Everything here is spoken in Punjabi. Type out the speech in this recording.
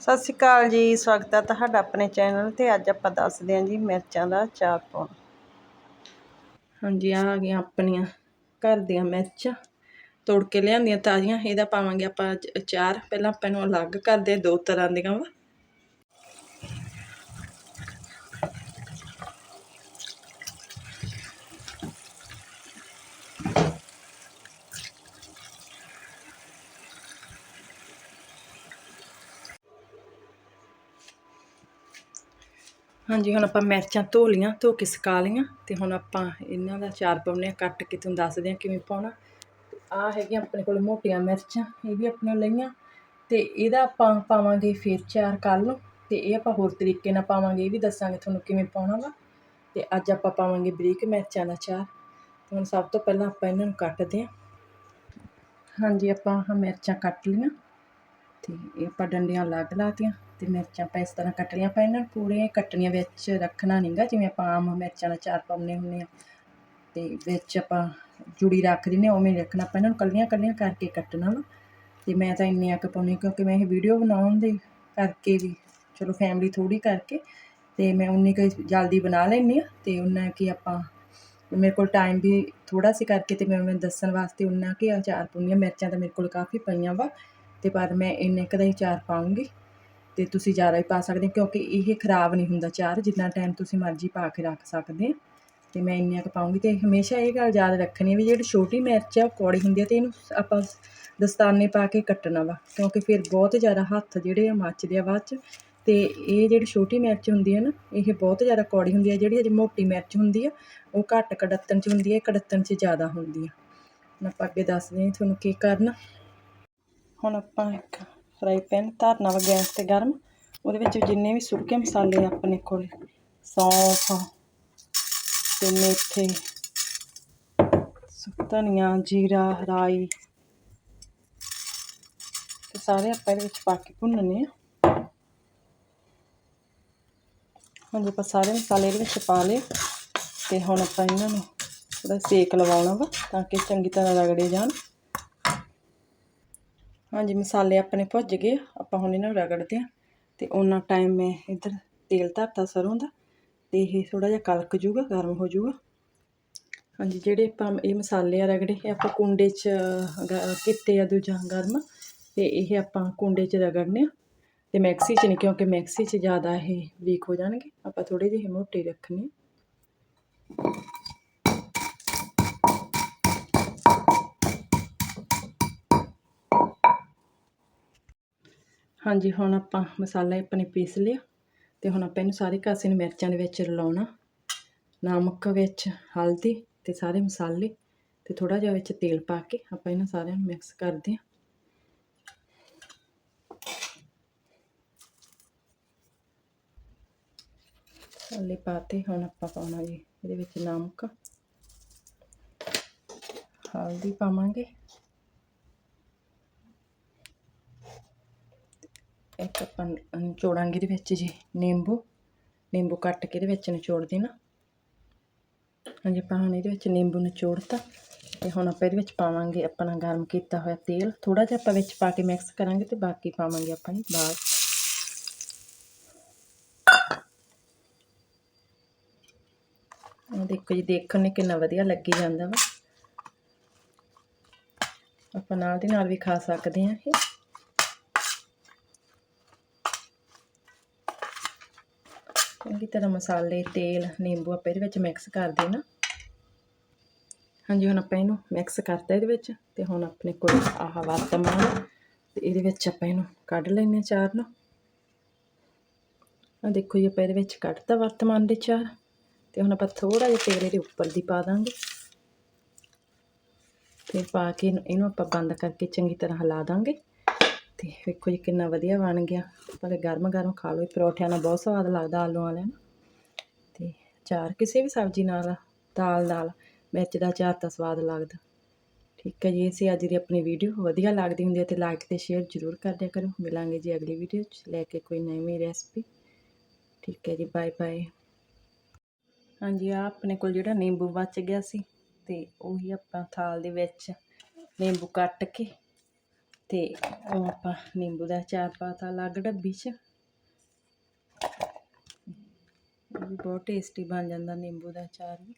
ਸਤਿ ਸ਼੍ਰੀ ਅਕਾਲ ਜੀ ਸਵਾਗਤ ਹੈ ਤੁਹਾਡਾ ਆਪਣੇ ਚੈਨਲ ਤੇ ਅੱਜ ਆਪਾਂ ਦੱਸਦੇ ਹਾਂ ਜੀ ਮਿਰਚਾਂ ਦਾ ਚਾਰ ਪਾਉਣ ਹਾਂਜੀ ਆ ਗਈਆਂ ਆਪਣੀਆਂ ਘਰ ਦੀਆਂ ਮਿਰਚਾਂ। ਤੋੜ ਕੇ ਲਿਆਂਦੀਆਂ ਤਾਜ਼ੀਆਂ ਇਹਦਾ ਪਾਵਾਂਗੇ ਆਪਾਂ ਅਚ- ਅਚਾਰ ਪਹਿਲਾਂ ਆਪਾਂ ਨੂੰ ਅਲੱਗ ਕਰਦੇ ਹਾਂ, ਦੋ ਤਰ੍ਹਾਂ ਦੀਆਂ ਵਾ। ਹਾਂਜੀ, ਹੁਣ ਆਪਾਂ ਮਿਰਚਾਂ ਧੋ ਲੀਆਂ ਧੋ ਕੇ ਸੁਕਾ ਲੀਆਂ ਤੇ ਹੁਣ ਆਪਾਂ ਇਹਨਾਂ ਦਾ ਚਾਰ ਪਾਉਣੇ ਆ ਕੱਟ ਕੇ ਤੁਹਾਨੂੰ ਦੱਸਦੇ ਆ ਕਿਵੇਂ ਪਾਉਣਾ। ਆ ਹੈਗੀਆਂ ਆਪਣੇ ਕੋਲ ਮੋਟੀਆਂ ਮਿਰਚਾਂ, ਇਹ ਵੀ ਆਪਣੇ ਲਈਆਂ ਤੇ ਇਹਦਾ ਆਪਾਂ ਪਾਵਾਂਗੇ ਫਿਰ ਚਾਰ ਕੱਲ ਨੂੰ ਤੇ ਇਹ ਆਪਾਂ ਹੋਰ ਤਰੀਕੇ ਨਾਲ ਪਾਵਾਂਗੇ, ਇਹ ਵੀ ਦੱਸਾਂਗੇ ਤੁਹਾਨੂੰ ਕਿਵੇਂ ਪਾਉਣਾ ਵਾ। ਤੇ ਅੱਜ ਆਪਾਂ ਪਾਵਾਂਗੇ ਬਰੀਕ ਮਿਰਚਾਂ ਦਾ ਚਾਰ ਹੁਣ ਸਭ ਤੋਂ ਪਹਿਲਾਂ ਆਪਾਂ ਇਹਨਾਂ ਨੂੰ ਕੱਟਦੇ ਹਾਂ। ਹਾਂਜੀ, ਆਪਾਂ ਮਿਰਚਾਂ ਕੱਟ ਲਈਆਂ। ਤੇ ਇਹ ਆਪਾਂ ਡੰਡੀਆਂ ਅਲੱਗ ਲਾਤੀਆਂ ਤੇ ਮਿਰਚਾਂ ਆਪਾਂ ਇਸ ਤਰ੍ਹਾਂ ਕੱਟ ਲਈਆਂ ਆਪਾਂ ਇਹਨਾਂ ਨੂੰ ਪੂਰੇ ਕੱਟਣੀਆਂ ਵਿੱਚ ਰੱਖਣਾ ਨਹੀਂਗਾ ਜਿਵੇਂ ਆਪਾਂ ਆਮ ਮਿਰਚਾਂ ਦਾ ਚਾਰ ਪਾਉਂਦੇ ਹੁੰਦੇ ਆ ਤੇ ਵਿੱਚ ਆਪਾਂ ਜੁੜੀ ਰੱਖ ਦਿੰਦੇ ਹਾਂ, ਉਵੇਂ ਹੀ ਰੱਖਣਾ ਆਪਾਂ ਇਹਨਾਂ ਨੂੰ ਕੱਲੀਆਂ ਕੱਲੀਆਂ ਕਰਕੇ ਕੱਟਣਾ ਵਾ ਤੇ ਮੈਂ ਤਾਂ ਇੰਨੀਆਂ ਕੁ ਪਾਉਂਦੀ ਕਿਉਂਕਿ ਮੈਂ ਇਹ ਵੀਡੀਓ ਬਣਾਉਣ ਦੇ ਕਰਕੇ ਵੀ ਚਲੋ ਫੈਮਿਲੀ ਥੋੜੀ ਕਰਕੇ ਤੇ ਮੈਂ ਉਨੀ ਕੁ ਜਲਦੀ ਬਣਾ ਲੈਂਦੀ ਆ ਤੇ ਉਹਨਾਂ ਕੀ ਆਪਾਂ ਮੇਰੇ ਕੋਲ ਟਾਈਮ ਵੀ ਥੋੜਾ ਸੀ ਕਰਕੇ ਤੇ ਮੈਂ ਮੈਨੂੰ ਦੱਸਣ ਵਾਸਤੇ ਉਹਨਾਂ ਕਿ ਅਚਾਰ ਪਾਉਂਦੀ ਹਾਂ ਮਿਰਚਾਂ ਤਾਂ ਮੇਰੇ ਕੋਲ ਕਾਫੀ ਪਈਆਂ ਵਾ। ਤੇ ਪਰ ਮੈਂ ਇੰਨੇ ਕੁ ਦਾ ਹੀ ਚਾਰ ਪਾਉਂਗੀ ਤੇ ਤੁਸੀਂ ਜ਼ਿਆਦਾ ਹੀ ਪਾ ਸਕਦੇ ਕਿਉਂਕਿ ਇਹ ਖਰਾਬ ਨਹੀਂ ਹੁੰਦਾ ਚਾਰ, ਜਿੰਨਾ ਟਾਈਮ ਤੁਸੀਂ ਮਰਜ਼ੀ ਪਾ ਕੇ ਰੱਖ ਸਕਦੇ ਆ ਤੇ ਮੈਂ ਇੰਨੀਆਂ ਕੁ ਪਾਉਂਗੀ ਤੇ ਹਮੇਸ਼ਾ ਇਹ ਗੱਲ ਯਾਦ ਰੱਖਣੀ ਵੀ ਜਿਹੜੀ ਛੋਟੀ ਮਿਰਚ ਆ, ਉਹ ਕੌੜੀ ਹੁੰਦੀ ਆ ਤੇ ਇਹਨੂੰ ਆਪਾਂ ਦਸਤਾਨੇ ਪਾ ਕੇ ਕੱਟਣਾ ਵਾ, ਕਿਉਂਕਿ ਫਿਰ ਬਹੁਤ ਜ਼ਿਆਦਾ ਹੱਥ ਜਿਹੜੇ ਆ ਮੱਚਦੇ ਆ ਬਾਅਦ ਚ। ਤੇ ਇਹ ਜਿਹੜੀ ਛੋਟੀ ਮਿਰਚ ਹੁੰਦੀ ਹੈ ਨਾ, ਇਹ ਬਹੁਤ ਜ਼ਿਆਦਾ ਕੌੜੀ ਹੁੰਦੀ ਹੈ ਜਿਹੜੀ ਅਜੇ ਮੋਟੀ ਮਿਰਚ ਹੁੰਦੀ ਆ, ਉਹ ਘੱਟ ਕੜੱਤਣ ਚ ਹੁੰਦੀ ਹੈ ਕੜੱਤਣ ਚ ਜ਼ਿਆਦਾ ਹੁੰਦੀ ਆ। ਹੁਣ ਆਪਾਂ ਅੱਗੇ ਦੱਸਦੇ ਹਾਂ ਤੁਹਾਨੂੰ ਕੀ ਕਰਨਾ। ਹੁਣ ਆਪਾਂ ਇੱਕ ਫਰਾਈ ਪੈਨ ਧਰਨਾ ਵਾ ਗੈਸ ਤੇ ਗਰਮ, ਉਹਦੇ ਵਿੱਚ ਜਿੰਨੇ ਵੀ ਸੁੱਕੇ ਮਸਾਲੇ ਆਪਣੇ ਕੋਲ, ਸੌਂਫ ਤੇ ਮੇਥੇ ਧਨੀਆ, ਜੀਰਾ, ਰਾਈ ਤੇ ਸਾਰੇ ਆਪਾਂ ਇਹਦੇ ਵਿੱਚ ਪਾ ਕੇ ਭੁੰਨਣੇ ਆ। ਹੁਣ ਆਪਾਂ ਸਾਰੇ ਮਸਾਲੇ ਇਹਦੇ ਵਿੱਚ ਪਾ ਲਏ, ਤੇ ਹੁਣ ਆਪਾਂ ਇਹਨਾਂ ਨੂੰ ਥੋੜਾ ਸੇਕ ਲਵਾਉਣਾ ਵਾ ਤਾਂ ਕਿ ਚੰਗੀ ਤਰ੍ਹਾਂ ਰਗੜੇ ਜਾਣ। ਹਾਂਜੀ, ਮਸਾਲੇ ਆਪਣੇ ਭੁੱਜ ਗਏ, ਆਪਾਂ ਹੁਣ ਇਹਨਾਂ ਨੂੰ ਰਗੜਦੇ ਹਾਂ। ਤੇ ਉਹਨਾਂ ਟਾਈਮ ਮੈਂ ਇੱਧਰ ਤੇਲ ਧਰਤਾ ਸਰੋਂ ਦਾ, ਤੇ ਇਹ ਥੋੜਾ ਜਿਹਾ ਕਲਕ ਜੂਗਾ, ਗਰਮ ਹੋ ਜੂਗਾ। ਹਾਂਜੀ, ਜਿਹੜੇ ਆਪਾਂ ਇਹ ਮਸਾਲੇ ਆ ਰਗੜੇ, ਇਹ ਆਪਾਂ ਕੁੰਡੇ 'ਚ ਗ- ਕੀਤੇ ਆ ਦੂਜਾ ਗਰਮ, ਤੇ ਇਹ ਆਪਾਂ ਕੁੰਡੇ 'ਚ ਰਗੜਨੇ ਆ। ਤੇ ਮੈਕਸੀ 'ਚ ਨਹੀਂ, ਕਿਉਂਕਿ ਮੈਕਸੀ 'ਚ ਜ਼ਿਆਦਾ ਇਹ ਵੀਕ ਹੋ ਜਾਣਗੇ, ਆਪਾਂ ਥੋੜੇ ਜਿਹੇ ਮੋਟੇ ਰੱਖਣੇ ਹਾਂਜੀ, ਹੁਣ ਆਪਾਂ ਮਸਾਲਾ ਆਪਣੇ ਪੀਸ ਲਿਆ ਤੇ ਹੁਣ ਆਪਾਂ ਇਹਨੂੰ ਸਾਰੇ ਕਾਸੇ ਨੂੰ ਮਿਰਚਾਂ ਦੇ ਵਿੱਚ ਰਲਾਉਣਾ। ਨਮਕ, ਵਿੱਚ ਹਲਦੀ ਤੇ ਸਾਰੇ ਮਸਾਲੇ ਤੇ ਥੋੜਾ ਜਿਹਾ ਵਿੱਚ ਤੇਲ ਪਾ ਕੇ ਆਪਾਂ ਇਹਨਾਂ ਸਾਰਿਆਂ ਨੂੰ ਮਿਕਸ ਕਰਦੇ ਹਾਂ। ਮਸਾਲੇ ਪਾਤੇ, ਹੁਣ ਆਪਾਂ ਪਾਉਣਾ ਜੀ ਇਹਦੇ ਵਿੱਚ ਨਮਕ। ਹਲਦੀ ਪਾਵਾਂਗੇ। ਇੱਕ ਆਪਾਂ ਨਿਚੋੜਾਂਗੇ ਇਹਦੇ ਵਿੱਚ ਜੀ ਨਿੰਬੂ। ਨਿੰਬੂ ਕੱਟ ਕੇ ਇਹਦੇ ਵਿੱਚ ਨਿਚੋੜ ਦੇਣਾ ਹਾਂਜੀ, ਆਪਾਂ ਹੁਣ ਇਹਦੇ ਵਿੱਚ ਨਿੰਬੂ ਨਿਚੋੜਤਾ। ਤੇ ਹੁਣ ਆਪਾਂ ਇਹਦੇ ਵਿੱਚ ਪਾਵਾਂਗੇ ਆਪਣਾ ਗਰਮ ਕੀਤਾ ਹੋਇਆ ਤੇਲ। ਥੋੜਾ ਜਿਹਾ ਆਪਾਂ ਵਿੱਚ ਪਾ ਕੇ ਮਿਕਸ ਕਰਾਂਗੇ ਤੇ ਬਾਕੀ ਪਾਵਾਂਗੇ ਆਪਾਂ ਜੀ ਬਾਅਦ। ਇਹ ਦੇਖੋ ਜੀ, ਦੇਖਣ ਨੂੰ ਕਿੰਨਾ ਵਧੀਆ ਲੱਗੀ ਜਾਂਦਾ ਵਾ। ਆਪਾਂ ਨਾਲ ਦੀ ਨਾਲ ਵੀ ਖਾ ਸਕਦੇ ਹਾਂ ਇਹ। ਚੰਗੀ ਤਰ੍ਹਾਂ ਮਸਾਲੇ, ਤੇਲ, ਨਿੰਬੂ ਆਪਾਂ ਇਹਦੇ ਵਿੱਚ ਮਿਕਸ ਕਰ ਦੇਣਾ ਹਾਂਜੀ, ਹੁਣ ਆਪਾਂ ਇਹਨੂੰ ਮਿਕਸ ਕਰਤਾ ਇਹਦੇ ਵਿੱਚ ਤੇ ਹੁਣ ਆਪਣੇ ਕੋਲ ਆਹ ਵਰਤਮਾਨ ਤੇ ਇਹਦੇ ਵਿੱਚ ਆਪਾਂ ਇਹਨੂੰ ਕੱਢ ਲੈਨੇ ਚਾਰ ਨੂੰ। ਆ ਦੇਖੋ ਜੀ, ਆਪਾਂ ਇਹਦੇ ਵਿੱਚ ਕੱਢਤਾ ਵਰਤਮਾਨ ਦੇ ਚਾਰ। ਤੇ ਹੁਣ ਆਪਾਂ ਥੋੜਾ ਜਿਹਾ ਤੇਲ ਇਹਦੇ ਉੱਪਰ ਦੀ ਪਾ ਦਾਂਗੇ। ਤੇ ਪਾ ਕੇ ਇਹਨੂੰ ਇਹਨੂੰ ਆਪਾਂ ਬੰਦ ਕਰਕੇ ਚੰਗੀ ਤਰ੍ਹਾਂ ਹਿਲਾ ਦਾਂਗੇ। ਤੇ ਵੇਖੋ ਜੀ ਕਿੰਨਾ ਵਧੀਆ ਬਣ ਗਿਆ। ਪਰ ਗਰਮ ਗਰਮ ਖਾ ਲਓ। ਇਹ ਪਰੌਠਿਆਂ ਨਾਲ ਬਹੁਤ ਸਵਾਦ ਲੱਗਦਾ ਆਲੂ ਵਾਲਿਆਂ ਤੇ ਚਾਰ ਕਿਸੇ ਵੀ ਸਬਜ਼ੀ ਨਾਲ, ਦਾਲ ਨਾਲ, ਮਿਰਚ ਦਾ ਚਾਰ ਤਾਂ ਸਵਾਦ ਲੱਗਦਾ। ਠੀਕ ਹੈ ਜੀ ਇਹ ਸੀ ਅੱਜ ਦੀ ਆਪਣੀ ਵੀਡੀਓ ਵਧੀਆ ਲੱਗਦੀ ਹੁੰਦੀ ਹੈ ਤੇ ਲਾਈਕ ਤੇ ਸ਼ੇਅਰ ਜ਼ਰੂਰ ਕਰ ਦਿਆ ਕਰੋ। ਮਿਲਾਂਗੇ ਜੀ ਅਗਲੀ ਵੀਡੀਓ 'ਚ ਲੈ ਕੇ ਕੋਈ ਨਵੀਂ ਰੈਸਪੀ ਠੀਕ ਹੈ ਜੀ ਬਾਏ ਬਾਏ ਹਾਂਜੀ ਆ ਆਪਣੇ ਕੋਲ ਜਿਹੜਾ ਨਿੰਬੂ ਬਚ ਗਿਆ ਸੀ ਤੇ ਉਹੀ ਆਪਾਂ ਥਾਲ ਦੇ ਵਿੱਚ ਨਿੰਬੂ ਕੱਟ ਕੇ ਤੇ ਉਹ ਆਪਾਂ ਨਿੰਬੂ ਦਾ ਅਚਾਰ ਪਾਤਾ ਅਲੱਗ ਡੱਬੀ 'ਚ। ਬਹੁਤ ਟੇਸਟੀ ਬਣ ਜਾਂਦਾ ਨਿੰਬੂ ਦਾ ਚਾਰ ਵੀ।